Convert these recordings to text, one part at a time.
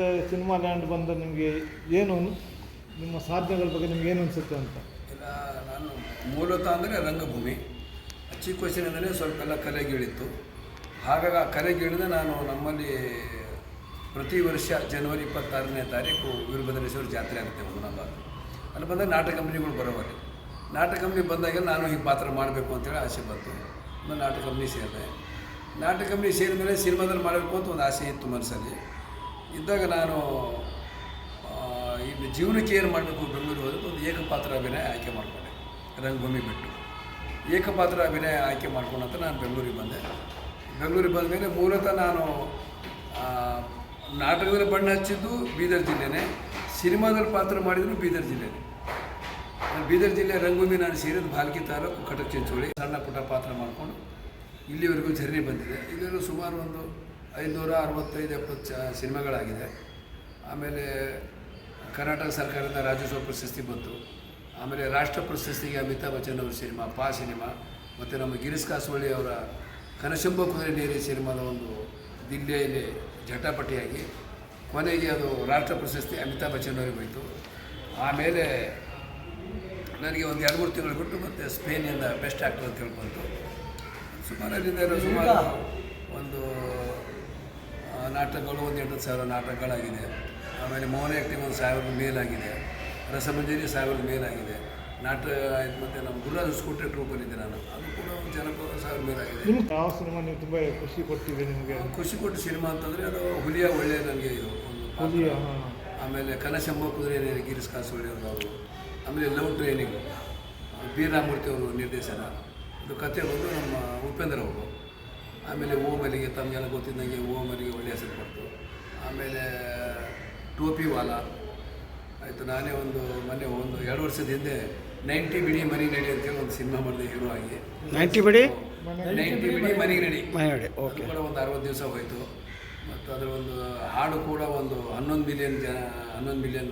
ಮತ್ತು cinema land ಬಂದು ನಿಮಗೆ ಏನು ನಿಮ್ಮ ಸಾಧನೆಗಳ ಬಗ್ಗೆ ನಿಮ್ಗೆ ಏನು ಅನಿಸುತ್ತೆ ಅಂತ? ಇಲ್ಲ ನಾನು ಮೂಲತಃ ಅಂದರೆ ರಂಗಭೂಮಿ. ಚಿಕ್ಕ ವಯಸ್ಸಿನಿಂದಲೇ ಸ್ವಲ್ಪ ಎಲ್ಲ ಕಲೆಗಿಳಿತ್ತು ಹಾಗಾಗಿ ಆ ಕಲೆಗಿಳಿದ ನಾನು ನಮ್ಮಲ್ಲಿ ಪ್ರತಿ ವರ್ಷ ಜನವರಿ ಇಪ್ಪತ್ತಾರನೇ ತಾರೀಕು ವೀರಭದ್ರೇಶ್ವರ ಜಾತ್ರೆ ಆಗುತ್ತೆ ಹುಮನಾಬಾದ್ ಅಲ್ಲಿ ಬಂದಾಗ ನಾಟಕ ಕಂಪ್ನಿಗಳು ಬರೋವಾಗ ನಾಟಕ ಕಂಪ್ನಿ ಬಂದಾಗ ನಾನು ಈ ಪಾತ್ರ ಮಾಡಬೇಕು ಅಂತೇಳಿ ಆಸೆ ಬಂತು. ನಾನು ನಾಟಕ ಕಂಪ್ನಿ ಸೇರಿದೆ. ನಾಟಕ ಕಂಪ್ನಿ ಸೇರಿದ ಮೇಲೆ ಸಿನಿಮಾದಲ್ಲಿ ಮಾಡಬೇಕು ಅಂತ ಒಂದು ಆಸೆ ಇತ್ತು ಮನಸ್ಸಲ್ಲಿ. ಇದ್ದಾಗ ನಾನು ಇನ್ನು ಜೀವನಕ್ಕೆ ಏನು ಮಾಡಬೇಕು ಬೆಂಗಳೂರು ಹೋದರೆ ಒಂದು ಏಕಪಾತ್ರ ಅಭಿನಯ ಆಯ್ಕೆ ಮಾಡಿಕೊಂಡೆ. ರಂಗಭೂಮಿ ಬಿಟ್ಟು. ಏಕಪಾತ್ರ ಅಭಿನಯ ಆಯ್ಕೆ ಮಾಡ್ಕೊಂಡಂತ ನಾನು ಬೆಂಗಳೂರಿಗೆ ಬಂದೆ. ಬೆಂಗಳೂರಿಗೆ ಬಂದ ಮೇಲೆ ಮೂಲತಃ ನಾನು ನಾಟಕದಲ್ಲಿ ಬಣ್ಣ ಹಚ್ಚಿದ್ದು ಬೀದರ್ ಜಿಲ್ಲೆನೇ. ಸಿನಿಮಾದಲ್ಲಿ ಪಾತ್ರ ಮಾಡಿದ್ರು ಬೀದರ್ ಜಿಲ್ಲೆನೇ. ನಾನು ಬೀದರ್ ಜಿಲ್ಲೆ ರಂಗಭೂಮಿ ನಾನು ಸೇರಿದ ಭಾಲ್ಕಿ ತಾಲೂಕು, ಕಟಕ್ ಚಿಂಚೋಳಿ. ಸಣ್ಣ ಪುಟ್ಟ ಪಾತ್ರ ಮಾಡಿಕೊಂಡು ಇಲ್ಲಿವರೆಗೂ ಜರ್ನಿ ಬಂದಿದೆ. ಇದರಲ್ಲಿ ಸುಮಾರು ಒಂದು ಐನೂರ ಅರವತ್ತೈದು ಎಪ್ಪತ್ತು ಚ ಸಿನಿಮಾಗಳಾಗಿದೆ. ಆಮೇಲೆ ಕರ್ನಾಟಕ ಸರ್ಕಾರದಿಂದ ರಾಜ್ಯೋತ್ಸವ ಪ್ರಶಸ್ತಿ ಬಂತು. ಆಮೇಲೆ ರಾಷ್ಟ್ರ ಪ್ರಶಸ್ತಿಗೆ ಅಮಿತಾಬ್ ಬಚ್ಚನ್ ಅವರ ಸಿನಿಮಾ ಪಾ ಸಿನಿಮಾ ಮತ್ತು ನಮ್ಮ ಗಿರೀಶ್ ಕಾಸವಳ್ಳಿ ಅವರ ಕನಶಂಬ ಕುದುರೆ ನೀರಿ ಸಿನಿಮಾದ ಒಂದು ದಿಲ್ಲಿಯಲ್ಲಿ ಜಟಾಪಟಿಯಾಗಿ ಕೊನೆಗೆ ಅದು ರಾಷ್ಟ್ರ ಪ್ರಶಸ್ತಿ ಅಮಿತಾಬ್ ಬಚ್ಚನ್ ಅವರಿಗೆ ಹೋಯಿತು. ಆಮೇಲೆ ನನಗೆ ಒಂದು ಎರಡು ಮೂರು ತಿಂಗಳು ಬಿಟ್ಟು ಮತ್ತು ಸ್ಪೇನಿಂದ ಬೆಸ್ಟ್ ಆ್ಯಕ್ಟರ್ ಅಂತ ಹೇಳ್ಕೊಂತು. ಸುಮಾರು ಅಲ್ಲಿಂದ ಸುಮಾರು ಒಂದು ನಾಟಕಗಳು ಒಂದು ಎಂಟು ಸಾವಿರ ನಾಟಕಗಳಾಗಿದೆ. ಆಮೇಲೆ ಮೌನ ಆ್ಯಕ್ಟಿಂಗ್ ಒಂದು ಸಾವಿರದ ಮೇಲಾಗಿದೆ. ರಸಮಂಜರಿ ಸಾವಿರದ ಮೇಲಾಗಿದೆ. ನಾಟಕ ಆಯ್ತು ಮತ್ತು ನಮ್ಮ ಗುರುರಾಜ್ ಸ್ಕೂಟರ್ ಟ್ರೂಪಲ್ಲಿದ್ದೆ ನಾನು. ಅದು ಕೂಡ ಒಂದು ಜನಪದ ಸಾವಿರ ಮೇಲಾಗಿದೆ. ಯಾವ ಸಿನಿಮಾ ನೀವು ತುಂಬ ಖುಷಿ ಕೊಟ್ಟಿದೆ ನಿಮಗೆ? ಖುಷಿ ಕೊಟ್ಟ ಸಿನಿಮಾ ಅಂತಂದರೆ ಅದು ಹುಲಿಯ ಒಳ್ಳೆಯ ನನಗೆ ಇದು ಒಂದು ಆಮೇಲೆ ಕನಸೆಂಬ ಕುದುರೆ ಗಿರೀಶ್ ಕಾಸೋಳಿ ಅವರು ಆಮೇಲೆ ಲವ್ ಟ್ರೈನಿಂಗ್ ಬೀರಾಮೂರ್ತಿ ಅವರು ನಿರ್ದೇಶನ. ಇದು ಕತೆ ಬಂದು ನಮ್ಮ ಉಪೇಂದ್ರ ಅವರು. ಆಮೇಲೆ ಓಮಲಿಗೆ ತಮಗೆಲ್ಲ ಗೊತ್ತಿದ್ದಂಗೆ ಓಮಲಿಗೆ ಒಳ್ಳೆಯ ಹೆಸರು ಕೊಡ್ತು. ಆಮೇಲೆ ಟೋಪಿ ವಾಲ. ಆಯಿತು ನಾನೇ ಒಂದು ಮೊನ್ನೆ ಒಂದು ಎರಡು ವರ್ಷದ ಹಿಂದೆ ನೈಂಟಿ ಬಿಡಿ ಮನಿ ನಡಿ ಅಂತೇಳಿ ಒಂದು ಸಿನಿಮಾ ಮಾಡಿದೆ ಹೀರೋ ಆಗಿ. ನೈಂಟಿ ಬಿಡಿ? ನೈಂಟಿ ಬಿಡಿ ಮರಿ ನಡಿ. ಓಕೆ. ಕೂಡ ಒಂದು ಅರವತ್ತು ದಿವಸ ಹೋಯಿತು. ಮತ್ತು ಅದರ ಒಂದು ಹಾಡು ಕೂಡ ಒಂದು ಹನ್ನೊಂದು ಮಿಲಿಯನ್ ಜನ ಹನ್ನೊಂದು ಮಿಲಿಯನ್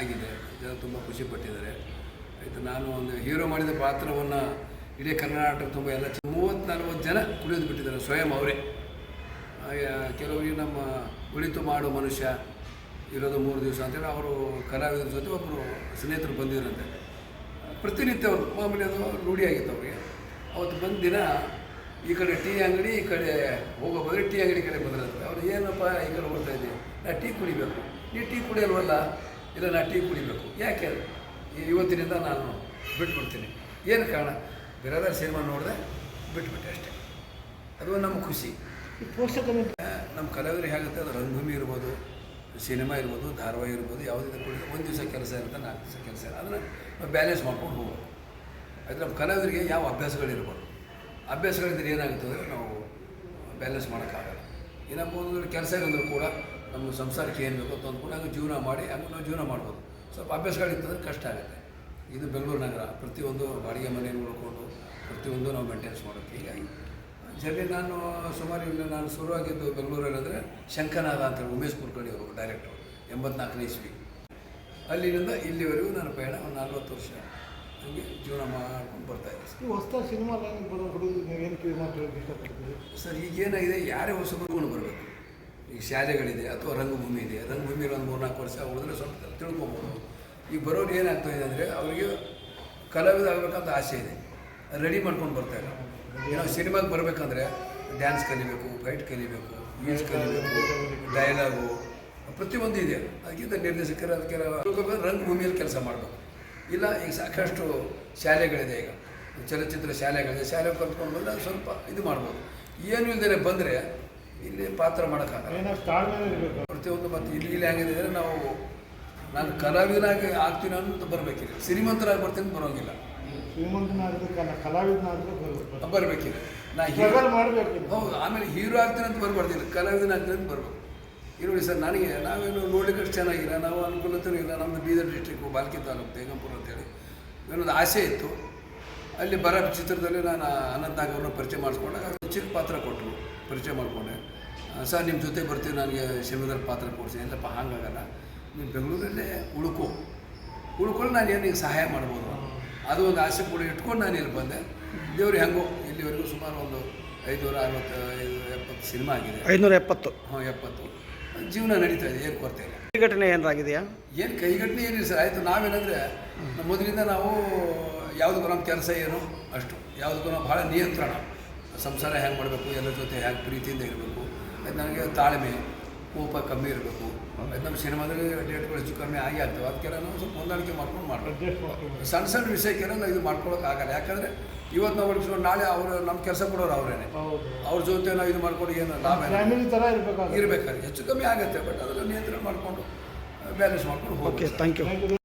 ಆಗಿದೆ. ಜನ ತುಂಬ ಖುಷಿಪಟ್ಟಿದ್ದಾರೆ ಆಯಿತು ನಾನು ಒಂದು ಹೀರೋ ಮಾಡಿದ ಪಾತ್ರವನ್ನು ಇಡೀ ಕರ್ನಾಟಕ ತುಂಬ ಎಲ್ಲ ಮೂವತ್ತು ನಲ್ವತ್ತು ಜನ ಕುಡಿಯೋದು ಬಿಟ್ಟಿದ್ದಾರೆ ಸ್ವಯಂ ಅವರೇ. ಕೆಲವರಿಗೆ ನಮ್ಮ ಉಳಿತು ಮಾಡೋ ಮನುಷ್ಯ ಇರೋದು ಮೂರು ದಿವಸ ಅಂತೇಳಿ ಅವರು ಕಲಾವಿದರ ಜೊತೆ ಒಬ್ಬರು ಸ್ನೇಹಿತರು ಬಂದಿದ್ರಂತೆ. ಪ್ರತಿನಿತ್ಯ ಅವರು ಮಾಮೂಲಿ ಅದು ರೂಢಿಯಾಗಿತ್ತು ಅವರಿಗೆ. ಅವತ್ತು ಬಂದಿನ ಈ ಕಡೆ ಟೀ ಅಂಗಡಿ, ಈ ಕಡೆ ಹೋಗೋ ಬದಲು ಟೀ ಅಂಗಡಿ ಕಡೆ ಬಂದ್ರಂತೆ. ಅವ್ರು, ಏನಪ್ಪ ಈ ಕಡೆ ಹೋಗ್ತಾ ಇದ್ದೀವಿ ನಾ ಟೀ ಕುಡಿಬೇಕು. ನೀ ಟೀ ಕುಡಿಯಲ್ವಲ್ಲ? ಇಲ್ಲ ನಾ ಟೀ ಕುಡಿಬೇಕು. ಯಾಕೆ? ಇವತ್ತಿನಿಂದ ನಾನು ಬಿಟ್ಬಿಡ್ತೀನಿ. ಏನು ಕಾರಣ? ಬೇರೆದಾರ ಸಿನಿಮಾ ನೋಡಿದೆ ಬಿಟ್ಬಿಟ್ಟೆ ಅಷ್ಟೇ. ಅದು ನಮ್ಮ ಖುಷಿ. ಪೋಷಕರು ನಮ್ಮ ಕಲಾವಿದರು ಹೇಗುತ್ತೆ ಅದು ರಂಗಭೂಮಿ ಇರ್ಬೋದು ಸಿನಿಮಾ ಇರ್ಬೋದು ಧಾರಾವಾಹಿ ಇರ್ಬೋದು ಯಾವುದೇ ಕೂಡ ಒಂದು ದಿವಸ ಕೆಲಸ ಇರುತ್ತೆ ನಾಲ್ಕು ದಿವಸ ಕೆಲಸ ಇರುತ್ತೆ. ಅದನ್ನು ನಾವು ಬ್ಯಾಲೆನ್ಸ್ ಮಾಡ್ಕೊಂಡು ಹೋಗ್ಬೋದು. ಆದರೆ ನಮ್ಮ ಕಲಾವಿದರಿಗೆ ಯಾವ ಅಭ್ಯಾಸಗಳಿರ್ಬೋದು ಅಭ್ಯಾಸಗಳಿಂದ ಏನಾಗುತ್ತೆ ಅಂದರೆ ನಾವು ಬ್ಯಾಲೆನ್ಸ್ ಮಾಡೋಕ್ಕಾಗಲ್ಲ. ಏನಪ್ಪ ಒಂದು ಕೆಲಸ ಇರೋದ್ರೂ ಕೂಡ ನಮ್ಮ ಸಂಸಾರಕ್ಕೆ ಏನು ಬೇಕೋ ಅಂತ ಕೂಡ ಹಂಗೆ ಜೀವನ ಮಾಡಿ ಹಂಗೆ ನಾವು ಜೀವನ ಮಾಡ್ಬೋದು. ಸ್ವಲ್ಪ ಅಭ್ಯಾಸಗಳಿತ್ತಂದ್ರೆ ಕಷ್ಟ ಆಗುತ್ತೆ. ಇದು ಬೆಂಗಳೂರು ನಗರ. ಪ್ರತಿಯೊಂದು ಬಾಡಿಗೆ ಮನೆ ನೋಡಿಕೊಂಡು ಪ್ರತಿಯೊಂದು ನಾವು ಮೇಂಟೆನ್ಸ್ ಮಾಡುತ್ತೆ ಹೀಗಾಗಿ ಜರ್ನಿ ನಾನು ಸುಮಾರು ಇಲ್ಲಿ ನಾನು ಶುರುವಾಗಿದ್ದು ಬೆಂಗಳೂರಲ್ಲಿ ಅಂದರೆ ಶಂಕನಾದ ಅಂತೇಳಿ ಉಮೇಶ್ ಕುಲಕರ್ಣಿ ಅವರು ಡೈರೆಕ್ಟರ್ ಎಂಬತ್ನಾಲ್ಕನೇ ಇಸ್ವಿ. ಅಲ್ಲಿಂದ ಇಲ್ಲಿವರೆಗೂ ನಾನು ಪಯಣ ಒಂದು ನಲ್ವತ್ತು ವರ್ಷ ಹಂಗೆ ಜೀವನ ಮಾಡ್ಕೊಂಡು ಬರ್ತಾ ಇದ್ದೆ. ಈ ಹೊಸ ಸಿನಿಮಾ ಏನು ಸರ್ ಈಗೇನಾಗಿದೆ ಯಾರೇ ಹೊಸಬರಿಗೂ ಬರಬೇಕು. ಈಗ ಶಾಲೆಗಳಿದೆ ಅಥವಾ ರಂಗಭೂಮಿ ಇದೆ. ರಂಗಭೂಮಿಯಲ್ಲಿ ಒಂದು ಮೂರ್ನಾಲ್ಕು ವರ್ಷ ಉಳಿದ್ರೆ ಸ್ವಲ್ಪ ತಿಳ್ಕೊಬೋದು. ಈಗ ಬರೋರು ಏನಾಗ್ತಾ ಇದೆ ಅಂದರೆ ಅವರಿಗೆ ಕಲಾವಿದ ಆಗಬೇಕಂತ ಆಸೆ ಇದೆ. ರೆಡಿ ಮಾಡ್ಕೊಂಡು ಬರ್ತಾ ಇಲ್ಲ. ಏನೋ ಸಿನಿಮಾಗೆ ಬರಬೇಕಂದ್ರೆ ಡ್ಯಾನ್ಸ್ ಕಲಿಬೇಕು ಫೈಟ್ ಕಲಿಬೇಕು ಮ್ಯೂಸ್ ಕಲಿಬೇಕು ಡೈಲಾಗು ಪ್ರತಿಯೊಂದು ಇದೆ. ಅದಕ್ಕಿಂತ ನಿರ್ದೇಶಕರು ಅದಕ್ಕೆ ರಂಗಭೂಮಿಯಲ್ಲಿ ಕೆಲಸ ಮಾಡಬೇಕು. ಇಲ್ಲ ಈಗ ಸಾಕಷ್ಟು ಶಾಲೆಗಳಿದೆ ಈಗ. ಚಲನಚಿತ್ರ ಶಾಲೆಗಳಿದೆ. ಶಾಲೆ ಕಲ್ತ್ಕೊಂಡು ಬಂದರೆ ಅದು ಸ್ವಲ್ಪ ಇದು ಮಾಡ್ಬೋದು. ಏನು ಇಲ್ದೇ ಬಂದರೆ ಇಲ್ಲಿ ಪಾತ್ರ ಮಾಡೋಕ್ಕಾಗಲ್ಲ. ಪ್ರತಿಯೊಂದು ಮತ್ತು ಇಲ್ಲಿ ಇಲ್ಲಿ ಹೆಂಗಿದೆ ಅಂದರೆ ನಾವು ನಾನು ಕಲಾವಿದನಾಗಿ ಆಗ್ತೀನಿ ಅಂತ ಬರಬೇಕಿದೆ. ಶ್ರೀಮಂತರಾಗಿ ಬರ್ತೀನಿ ಬರೋಂಗಿಲ್ಲ. ಬರಬೇಕಿದೆ. ನಾ ಹೀರೋ ಮಾಡಬೇಕು ಹೌದು ಆಮೇಲೆ ಹೀರೋ ಆಗ್ತೀನಿ ಅಂತ ಬರಬಾರ್ದಿಲ್ಲ ಕಲಾವಿದನ ಆಗ್ತೀನಿ ಅಂತ ಬರಬೇಕು. ಈಗ ಸರ್ ನನಗೆ ನಾವೇನು ನೋಡ್ಲಿಕ್ಕೆ ಚೆನ್ನಾಗಿಲ್ಲ ನಾವು ಅನುಕೂಲತೆಯೂ ಇಲ್ಲ ನಮ್ಮದು ಬೀದರ್ ಡಿಸ್ಟ್ರಿಕ್ಟು ಬಾಲ್ಕಿ ತಾಲೂಕು ತೇಗಂಪುರ ಅಂತೇಳಿ. ಏನೊಂದು ಆಸೆ ಇತ್ತು. ಅಲ್ಲಿ ಬರ ಚಿತ್ರದಲ್ಲಿ ನಾನು ಅನಂತಾಗ ಅವ್ರನ್ನ ಪರಿಚಯ ಮಾಡಿಸ್ಕೊಂಡಾಗ ಚಿಕ್ಕ ಪಾತ್ರ ಕೊಟ್ಟರು ಪರಿಚಯ ಮಾಡಿಕೊಂಡೆ. ಸರ್ ನಿಮ್ಮ ಜೊತೆ ಬರ್ತೀವಿ ನನಗೆ ಶಿವದಲ್ಲಿ ಪಾತ್ರ ಕೊಡಿಸಿ ಇಲ್ಲಪ್ಪ ಹಾಗಾಗಲ್ಲ. ನೀವು ಬೆಂಗಳೂರಲ್ಲೇ ಉಳ್ಕೊ. ಉಳ್ಕೊಂಡು ನಾನು ಏನು ಸಹಾಯ ಮಾಡ್ಬೋದು? ಅದು ಒಂದು ಆಸೆ ಕೂಡ ಇಟ್ಕೊಂಡು ನಾನು ಇಲ್ಲಿ ಬಂದೆ. ದೇವ್ರು ಹೆಂಗೋ ಇಲ್ಲಿವರೆಗೂ ಸುಮಾರು ಒಂದು ಐದುನೂರ ಅರವತ್ತು ಐದು ಎಪ್ಪತ್ತು ಸಿನಿಮಾ ಆಗಿದೆ. ಐನೂರ ಎಪ್ಪತ್ತು? ಹಾಂ ಎಪ್ಪತ್ತು. ಜೀವನ ನಡೀತಾ ಇದೆ ಏನು ಕೊರತೆ ಇಲ್ಲ. ಘಟನೆ ಏನಾಗಿದೆಯಾ? ಏನು ಘಟನೆ ಏನಿಲ್ಲ ಸರ್ ಆಯಿತು ನಾವೇನಂದರೆ ಮೊದಲಿಂದ ನಾವು ಯಾವುದಕ್ಕೂ ನಮ್ಮ ಕೆಲಸ ಏನು? ಅಷ್ಟು. ಯಾವುದಕ್ಕೂ ನಾವು ಭಾಳ ನಿಯಂತ್ರಣ. ಸಂಸಾರ ಹೆಂಗೆ ಮಾಡಬೇಕು ಎಲ್ಲರ ಜೊತೆ ಹ್ಯಾಂಗೆ ಪ್ರೀತಿಯಿಂದ ಇರಬೇಕು. ಅದು ನನಗೆ ತಾಳ್ಮೆ. ಕೋಪ ಕಮ್ಮಿ ಇರಬೇಕು. ಅದು ನಮ್ಮ ಸಿನಿಮಾದಲ್ಲಿ ಡೇಟ್ಗಳು ಹೆಚ್ಚು ಕಮ್ಮಿ ಆಗಿ ಆಗ್ತವೆ. ಅದಕ್ಕೆಲ್ಲ ನಾವು ಸ್ವಲ್ಪ ಹೊಂದಾಣಿಕೆ ಮಾಡ್ಕೊಂಡು ಮಾಡ್ತೀವಿ ಸಣ್ಣ ಸಣ್ಣ ವಿಷಯಕ್ಕೆಲ್ಲ ನಾವು ಇದು ಮಾಡ್ಕೊಳಕ್ಕೆ ಆಗಲ್ಲ. ಯಾಕಂದರೆ ಇವತ್ತು ನಾವು ಹೊಡಿಸ್ಕೊಂಡು ನಾಳೆ ಅವರು ನಮ್ಮ ಕೆಲಸ ಕೊಡೋರು ಅವರೇನೆ. ಹೌದು. ಅವ್ರ ಜೊತೆ ನಾವು ಇದು ಮಾಡ್ಕೊಂಡು ಏನು ಲಾಭ ಇರಬೇಕಾದ್ರೆ ಹೆಚ್ಚು ಕಮ್ಮಿ ಆಗುತ್ತೆ ಬಟ್ ಅದನ್ನು ನಿಯಂತ್ರಣ ಮಾಡಿಕೊಂಡು ಬ್ಯಾಲೆನ್ಸ್ ಮಾಡ್ಕೊಂಡು ಓಕೆ ಥ್ಯಾಂಕ್ ಯು